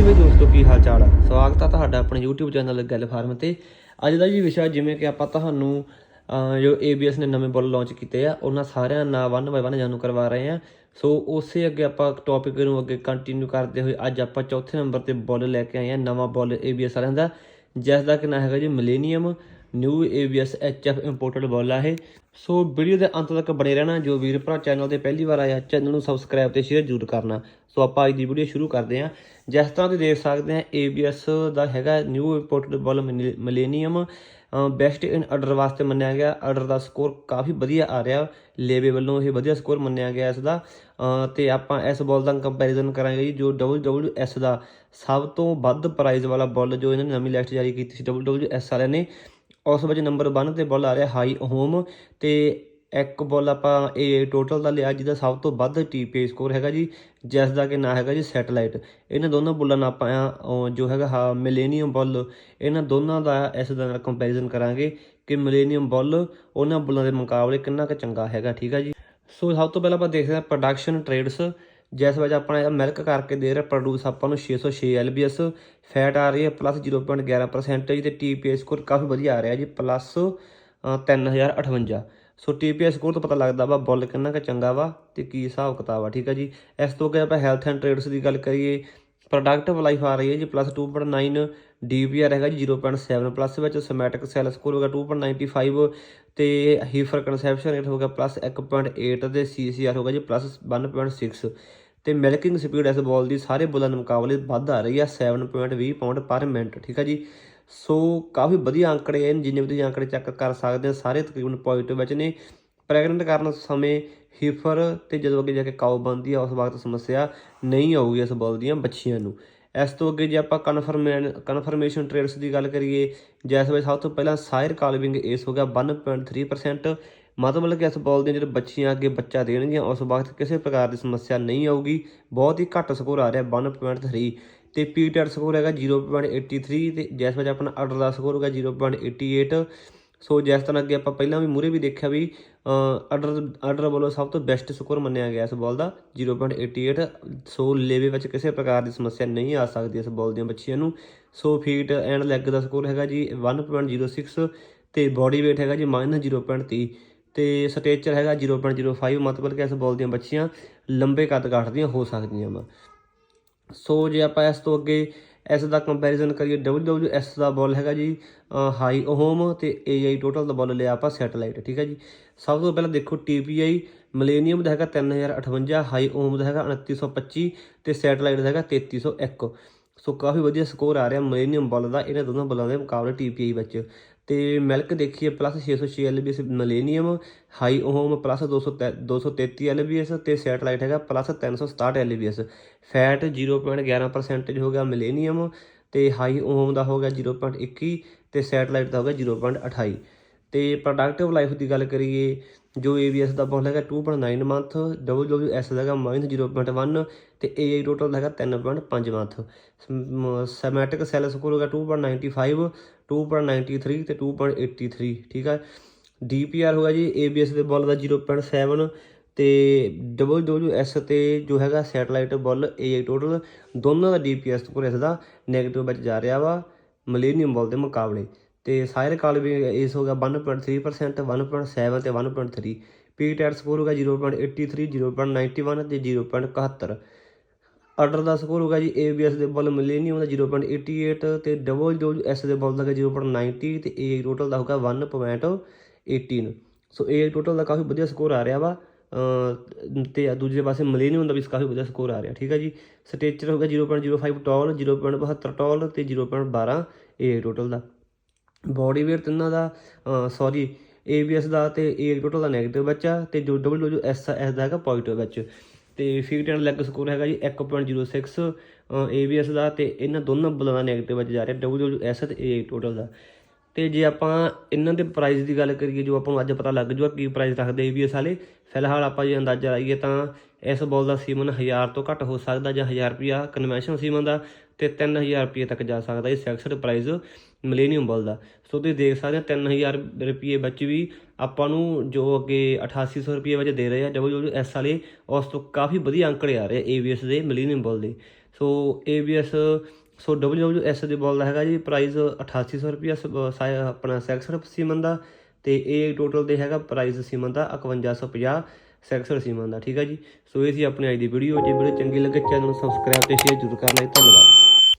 ਹਾਂਜੀ ਦੋਸਤੋ ਕੀ ਹਾਲ ਚਾਲ ਆ? ਸਵਾਗਤ ਆ ਤੁਹਾਡਾ ਆਪਣੇ YouTube ਚੈਨਲ ਗੱਲ ਫਾਰਮ ਤੇ। ਅੱਜ ਦਾ ਜੀ ਵਿਸ਼ਾ ਜਿਵੇਂ ਕਿ ਆਪਾਂ ਤੁਹਾਨੂੰ ਅਹ, ਜੋ ABS ਨੇ ਨਵੇਂ ਬੁੱਲ ਲਾਂਚ ਕੀਤੇ ਆ ਉਹਨਾਂ ਸਾਰਿਆਂ ਨਾਲ ਵਨ ਬਾਈ ਵਨ ਜਾਣੂ ਕਰਵਾ ਰਹੇ ਆ। ਸੋ ਉਸੇ ਅੱਗੇ ਆਪਾਂ ਟੌਪਿਕ ਨੂੰ ਅੱਗੇ ਕੰਟੀਨਿਊ ਕਰਦੇ ਹੋਏ ਅੱਜ ਆਪਾਂ ਚੌਥੇ ਨੰਬਰ ਤੇ ਬੁੱਲ ਲੈ ਕੇ ਆਏ ਆ ਨਵਾਂ ਬੁੱਲ ABS ਵਾਲਿਆਂ ਦਾ ਜਿਸ ਦਾ ਕਿ ਨਾਂ ਹੈਗਾ ਜੀ millennium new ABS HF imported bull ਆ ਇਹ। ਸੋ ਵੀਡੀਓ ਦੇ ਅੰਤ ਤੱਕ ਬਣੇ ਰਹਿਣਾ, ਜੋ ਵੀਰ ਭਰਾ ਚੈਨਲ ਤੇ ਪਹਿਲੀ ਵਾਰ ਆਇਆ ਚੈਨਲ ਨੂੰ ਸਬਸਕ੍ਰਾਈਬ ਤੇ ਸ਼ੇਅਰ ਜ਼ਰੂਰ ਕਰਨਾ। ਸੋ ਆਪਾਂ ਅੱਜ ਦੀ ਵੀਡੀਓ ਸ਼ੁਰੂ ਕਰਦੇ ਹਾਂ। ਜਿਸ ਤਰ੍ਹਾਂ ਤੁਸੀਂ ਦੇਖ ਸਕਦੇ ਆ ABS ਦਾ ਹੈਗਾ new imported bull millennium best in order ਵਾਸਤੇ ਮੰਨਿਆ ਗਿਆ। ਆਰਡਰ ਦਾ ਸਕੋਰ ਕਾਫੀ ਵਧੀਆ ਆ ਰਿਹਾ। ਲੇਵੇ ਵੱਲੋਂ ਇਹ ਵਧੀਆ ਸਕੋਰ ਮੰਨਿਆ ਗਿਆ ਇਸ ਦਾ। ਅਹ, ਤੇ ਆਪਾਂ ਇਸ ਬੁੱਲ ਦਾ ਕੰਪੈਰੀਜ਼ਨ ਕਰਾਂਗੇ ਜੀ, ਜੋ WWS ਦਾ ਸਭ ਤੋਂ ਵੱਧ ਪ੍ਰਾਈਜ਼ ਵਾਲਾ ਬੁੱਲ ਜੋ ਇਹਨਾਂ ਨੇ ਨਵੀਂ ਲਿਸਟ ਜਾਰੀ ਕੀਤੀ ਸੀ WWS ਵਾਲਿਆਂ ਨੇ। ਉਸ ਵਿੱਚ ਨੰਬਰ 1 ਤੇ ਬੁੱਲ ਆ ਰਿਹਾ ਹਾਈ ਹੋਮ ਤੇ ਇੱਕ ਬੁੱਲ ਆਪਾਂ ਇਹ ਟੋਟਲ ਦਾ ਲਿਆ ਜਿਹਦਾ ਸਭ ਤੋਂ ਵੱਧ ਟੀਪੀ ਸਕੋਰ ਹੈਗਾ ਜੀ, ਜਿਸ ਦਾ ਕਿ ਨਾਂ ਹੈਗਾ ਜੀ ਸੈਟਲਾਈਟ ਇਹਨਾਂ ਦੋਨਾਂ ਬੁੱਲਾਂ ਨਾਲ ਆਪਾਂ ਜੋ ਹੈਗਾ ਹਾ ਮਿਲੇਨੀਅਮ ਬੁੱਲ ਇਹਨਾਂ ਦੋਨਾਂ ਦਾ ਇਸ ਦਾ ਕੰਪੈਰੀਜ਼ਨ ਕਰਾਂਗੇ ਕਿ ਮਿਲੇਨੀਅਮ ਬੁੱਲ ਉਹਨਾਂ ਬੁੱਲਾਂ ਦੇ ਮੁਕਾਬਲੇ ਕਿੰਨਾ ਕੁ ਚੰਗਾ ਹੈਗਾ, ਠੀਕ ਆ ਜੀ? ਸੋ ਸਭ ਤੋਂ ਪਹਿਲਾਂ ਆਪਾਂ ਦੇਖਦੇ ਹਾਂ ਪ੍ਰੋਡਕਸ਼ਨ ਟ੍ਰੇਡਸ ਜਿਸ ਵਿੱਚ ਆਪਣਾ ਇਹ ਮਿਲਕ ਕਰਕੇ ਦੇ ਰਿਹਾ ਪ੍ਰੋਡਿਊਸ ਆਪਾਂ ਨੂੰ 606 LBS ਫੈਟ ਆ ਰਹੀ ਹੈ ਪਲੱਸ 0.11% ਤੇ TPS ਸਕੋਰ ਕਾਫੀ ਵਧੀਆ ਆ ਰਿਹਾ ਜੀ ਪਲੱਸ 3058 ਸੋ TPS ਸਕੋਰ ਤੋਂ ਪਤਾ ਲੱਗਦਾ ਵਾ ਬੁੱਲ ਕਿੰਨਾ ਕੁ ਚੰਗਾ ਵਾ ਤੇ ਕੀ ਹਿਸਾਬ ਕਿਤਾਬ ਆ, ਠੀਕ ਆ ਜੀ? ਇਸ ਤੋਂ ਅੱਗੇ ਆਪਾਂ ਹੈਲਥ ਐਂਡ ਟ੍ਰੇਡਸ ਦੀ ਗੱਲ ਕਰੀਏ ਪ੍ਰੋਡਕਟਿਵ ਲਾਈਫ ਆ ਰਹੀ ਹੈ ਜੀ ਪਲੱਸ 2.9 DPR ਹੈਗਾ ਜੀ 0.7 ਪਲੱਸ ਵਿੱਚ ਸਮੈਟਿਕ ਸੈਲ ਸਕੋਰ ਹੋਗਾ 2.95 ਤੇ ਹੀਫਰ ਕੰਸੈਪਸ਼ਨ ਰੇਟ ਹੋਗਾ ਪਲੱਸ 1.8 ਤੇ CCR ਹੋਗਾ ਜੀ ਪਲੱਸ 1.6 ਤੇ ਮਿਲਕਿੰਗ ਸਪੀਡ ਇਸ ਬਾਲ ਦੀ ਸਾਰੇ ਬੁੱਲਾਂ ਦੇ ਮੁਕਾਬਲੇ ਵੱਧ ਆ ਰਹੀ ਆ 7.20 ਪਾਉਂਡ ਪਰ ਮਿੰਟ ਠੀਕ ਆ ਜੀ। ਸੋ ਕਾਫੀ ਵਧੀਆ ਅੰਕੜੇ ਹਨ ਜਿੰਨੇ ਵੀ ਤੁਸੀਂ ਅੰਕੜੇ ਚੈੱਕ ਕਰ ਸਕਦੇ ਹੋ, ਸਾਰੇ ਤਕਰੀਬਨ ਪੋਜ਼ਿਟਿਵ ਵਿੱਚ ਨੇ। ਪ੍ਰੈਗਨੈਂਟ ਕਰਨ ਸਮੇਂ ਹੀਫਰ ਤੇ ਜਦੋਂ ਅੱਗੇ ਜਾ ਕੇ ਕਾਉ ਬਣਦੀ ਆ, ਉਸ ਵਕਤ ਸਮੱਸਿਆ ਨਹੀਂ ਆਊਗੀ ਇਸ ਬੋਲ ਦੀਆਂ ਬੱਚੀਆਂ ਨੂੰ। ਇਸ ਤੋਂ ਅੱਗੇ ਜੇ ਆਪਾਂ ਕਨਫਰਮੇਨ ਕਨਫਰਮੇਸ਼ਨ ਟ੍ਰੇਡਸ ਦੀ ਗੱਲ ਕਰੀਏ, ਜੈਸ ਵਿੱਚ ਸਭ ਤੋਂ ਪਹਿਲਾਂ ਸਾਇਰ ਕਾਲਵਿੰਗ ਇਸ ਹੋ ਗਿਆ 1.3% ਮਤਲਬ ਕਿ ਇਸ ਬੋਲ ਦੀਆਂ ਜਿਹੜੇ ਬੱਚੀਆਂ ਅੱਗੇ ਬੱਚਾ ਦੇਣਗੀਆਂ, ਉਸ ਵਕਤ ਕਿਸੇ ਪ੍ਰਕਾਰ ਦੀ ਸਮੱਸਿਆ ਨਹੀਂ ਆਊਗੀ। ਬਹੁਤ ਹੀ ਘੱਟ ਸਕੋਰ ਆ ਰਿਹਾ 1.3 ਤੇ ਪੀਟਰ ਸਕੋਰ ਹੈਗਾ 0.83 ਤੇ ਜੈਸ ਵਿੱਚ ਆਪਣਾ ਆਰਡਰ ਦਾ ਸਕੋਰ ਹੋਗਾ 0.88 ਸੋ ਜਿਸ ਤਰ੍ਹਾਂ ਅੱਗੇ ਆਪਾਂ ਪਹਿਲਾਂ ਵੀ ਮੂਰੇ ਵੀ ਦੇਖਿਆ ਵੀ ਆਰਡਰ ਆਰਡਰ ਵੱਲੋਂ ਸਭ ਤੋਂ ਬੈਸਟ ਸਕੋਰ ਮੰਨਿਆ ਗਿਆ ਇਸ ਬਾਲ ਦਾ 0.88 ਸੋ ਲੇਵੇ ਵਿੱਚ ਕਿਸੇ ਪ੍ਰਕਾਰ ਦੀ ਸਮੱਸਿਆ ਨਹੀਂ ਆ ਸਕਦੀ ਇਸ ਬਾਲ ਦੀਆਂ ਬੱਚੀਆਂ ਨੂੰ। ਸੋ ਫੀਟ ਐਂਡ ਲੈਗ ਦਾ ਸਕੋਰ ਹੈਗਾ ਜੀ 1.06 ਤੇ ਬਾਡੀ weight ਹੈਗਾ ਜੀ -0.30 ਤੇ ਸਟੇਚਰ ਹੈਗਾ 0.05 ਮਤਲਬ ਕਿ ਇਸ ਬਾਲ ਦੀਆਂ ਬੱਚੀਆਂ ਲੰਬੇ ਕੱਦ ਕਾਠ ਹੋ ਸਕਦੀਆਂ ਵਾ। ਸੋ ਜੇ ਆਪਾਂ ਇਸ ਤੋਂ ਅੱਗੇ ਇਸ ਦਾ ਕੰਪੈਰੀਜ਼ਨ ਕਰੀਏ WWS ਦਾ ਬਾਲ ਹੈਗਾ ਜੀ ਹਾਈ ਓਹਮ ਤੇ AI ਟੋਟਲ ਦਾ ਬਾਲ ਲਿਆ ਆਪਾਂ ਸੈਟਲਾਈਟ ਠੀਕ ਹੈ ਜੀ। ਸਭ ਤੋਂ ਪਹਿਲਾਂ ਦੇਖੋ TPI ਮਿਲੇਨੀਅਮ ਦਾ ਹੈਗਾ 3058 ਹਾਈ ਓਹਮ ਦਾ ਹੈਗਾ 2925 ਤੇ ਸੈਟਲਾਈਟ ਦਾ ਹੈਗਾ 3301 ਸੋ ਕਾਫੀ ਵਧੀਆ ਸਕੋਰ ਆ ਰਿਹਾ ਮਿਲੇਨੀਅਮ ਬਾਲ ਦਾ, ਇਹਨਾਂ ਦੋਨਾਂ ਬਾਲਾਂ ਦੇ ਮੁਕਾਬਲੇ TPI ਵਿੱਚ। ਤੇ ਮਿਲਕ ਦੇਖੀਏ plus 606 LBS millennium high ohm plus 200 233 LBS ਤੇ ਸੈਟਲਾਈਟ ਹੈਗਾ ਪਲੱਸ 367 LBS ਫੈਟ 0.11% ਹੋ ਗਿਆ ਮਿਲੇਨੀਅਮ ਤੇ ਹਾਈ ਓਹਮ ਦਾ ਹੋ ਗਿਆ 0.21 ਤੇ ਸੈਟਲਾਈਟ ਦਾ ਹੋ ਗਿਆ 0.28 ਤੇ ਪ੍ਰੋਡਕਟਿਵ ਲਾਈਫ ਦੀ ਗੱਲ ਕਰੀਏ, ਜੋ ABS ਦਾ ਬੋਲ ਹੈਗਾ 2.9 ਮੰਥ WWS ਦਾ ਹੈਗਾ -0.1 ਤੇ AI ਟੋਟਲ ਦਾ ਹੈਗਾ 3.5 ਮੰਥ ਸੈਮੈਟਿਕ ਸੈਲ ਸਕੋਰ ਹੋਗਾ 2.95 2.93 ਤੇ 2.83 ਠੀਕ ਹੈ DPR ਹੋਗਾ ਜੀ ABS ਦੇ ਬੋਲ ਦਾ 0.7 ਤੇ WWS ਤੇ ਜੋ ਹੈਗਾ ਸੈਟਲਾਈਟ ਬੁੱਲ AI ਟੋਟਲ ਦੋਨਾਂ ਦਾ DPS ਸਕੋਰ ਇਸ ਦਾ 네ਗੇਟਿਵ ਵਿੱਚ ਜਾ ਰਿਹਾ ਵਾ ਮਿਲੇਨੀਅਮ ਬੁੱਲ ਦੇ ਮੁਕਾਬਲੇ। ਤੇ ਸਾਇਰ ਕਾਲ ਵੀ ਇਸ ਹੋ ਗਿਆ 1.3% 1.7 ਤੇ 1.3 ਪੀ ਟੈਟ ਸਕੋਰ ਹੋਗਾ 0.83 0.91 ਤੇ 0.71 ਆਰਡਰ ਦਾ ਸਕੋਰ ਹੋਗਾ ਜੀ ABS ਦੇ ਬੁੱਲ ਮਿਲੇਨੀਅਮ ਦਾ 0.88 ਤੇ WWS ਦੇ ਬਲ ਦਾ 0.90 ਤੇ AI ਟੋਟਲ ਦਾ ਹੋਗਾ 1.18 ਸੋ AI ਟੋਟਲ ਦਾ ਕਾਫੀ ਵਧੀਆ ਸਕੋਰ ਆ ਰਿਹਾ ਵਾ। ਅਹ, ਤੇ ਦੂਜੇ ਪਾਸੇ ਮਿਲੇਨੀਅਮ ਦਾ ਵੀ ਕਾਫੀ ਵਧੀਆ ਸਕੋਰ ਆ ਰਿਹਾ। ਠੀਕ ਹੈ ਜੀ ਸਟੇਚਰ ਹੋਗਾ 0.05 ਟਾਲ 0.72 ਟਾਲ ਤੇ 0.12 AI ਟੋਟਲ ਦਾ। ਬਾਡੀ weight ਤਿੰਨਾਂ ਦਾ ਸੌਰੀ ABS ਦਾ ਤੇ AI ਟੋਟਲ ਦਾ 네ਗੇਟਿਵ ਵਿੱਚ ਆ ਤੇ ਜੋ WWS ਦਾ ਹੈਗਾ ਪੋਜ਼ਿਟਿਵ ਵਿੱਚ। ਤੇ ਫੀਟ ਐਂਡ ਲੈਗ ਸਕੋਰ ਹੈਗਾ ਜੀ 1.06 ABS ਦਾ ਤੇ ਇਹਨਾਂ ਦੋਨਾਂ ਬਲਾਂ ਦਾ 네ਗੇਟਿਵ ਵਿੱਚ ਜਾ ਰਿਹਾ WWS ਤੇ AI ਟੋਟਲ ਦਾ। ਤੇ ਜੇ ਆਪਾਂ ਇਹਨਾਂ ਦੇ ਪ੍ਰਾਈਸ ਦੀ ਗੱਲ ਕਰੀਏ, ਜੋ ਆਪਾਂ ਨੂੰ ਅੱਜ ਪਤਾ ਲੱਗ ਜੂਗਾ ਕੀ ਪ੍ਰਾਈਸ ਰੱਖਦੇ ABS ਵਾਲੇ, ਫਿਲਹਾਲ ਆਪਾਂ ਜੇ ਅੰਦਾਜ਼ਾ ਲਾਈਏ ਤਾਂ ਇਸ ਬੋਲ ਦਾ ਸੀਮਨ 1000 ਤੋਂ ਘੱਟ ਹੋ ਸਕਦਾ ਜਾਂ 1000 ਰੁਪਿਆ ਕਨਵੈਨਸ਼ਨ ਸੀਮਨ ਦਾ। ਤੇ 3000 ਰੁਪਏ ਤੱਕ ਜਾ ਸਕਦਾ ਇਹ ਫਿਕਸਡ ਪ੍ਰਾਈਸ ਮਿਲੇਨੀਅਮ ਬਾਲ ਦਾ। ਸੋ ਤੁਸੀਂ ਦੇਖ ਸਕਦੇ ਹੋ 3000 ਰੁਪਏ ਵਿੱਚ ਵੀ ਆਪਾਂ ਨੂੰ ਜੋ ਅੱਗੇ 8800 ਰੁਪਏ ਵਿੱਚ ਦੇ ਰਹੇ ਆ WWS ਵਾਲੇ ਉਸ ਤੋਂ ਕਾਫੀ ਵਧੀਆ ਅੰਕੜੇ ਆ ਰਹੇ ABS ਦੇ ਮਿਲੇਨੀਅਮ ਬਾਲ ਦੇ। ਸੋ ABS ਸੋ WWS ਦੇ ਬਾਲ ਦਾ ਹੈਗਾ ਜੀ ਪ੍ਰਾਈਸ 8800 ਰੁਪਿਆ ਆਪਣਾ ਸੈਕਸਰ ਸੀਮਨ ਦਾ ਤੇ ਇਹ ਟੋਟਲ ਦੇ ਹੈਗਾ ਪ੍ਰਾਈਸ ਸੀਮਨ ਦਾ 5150 ਸੈਕਸਰ ਸੀਮਨ ਦਾ, ਠੀਕ ਹੈ ਜੀ। ਸੋ ਇਹ ਸੀ ਆਪਣੀ ਅੱਜ ਦੀ ਵੀਡੀਓ ਜੇ ਵੀਡੀਓ ਚੰਗੀ ਲੱਗੇ ਚੈਨਲ ਨੂੰ ਸਬਸਕ੍ਰਾਈਬ ਤੇ ਸ਼ੇਅਰ ਜ਼ਰੂਰ ਕਰਨਾ ਜੀ, ਧੰਨਵਾਦ।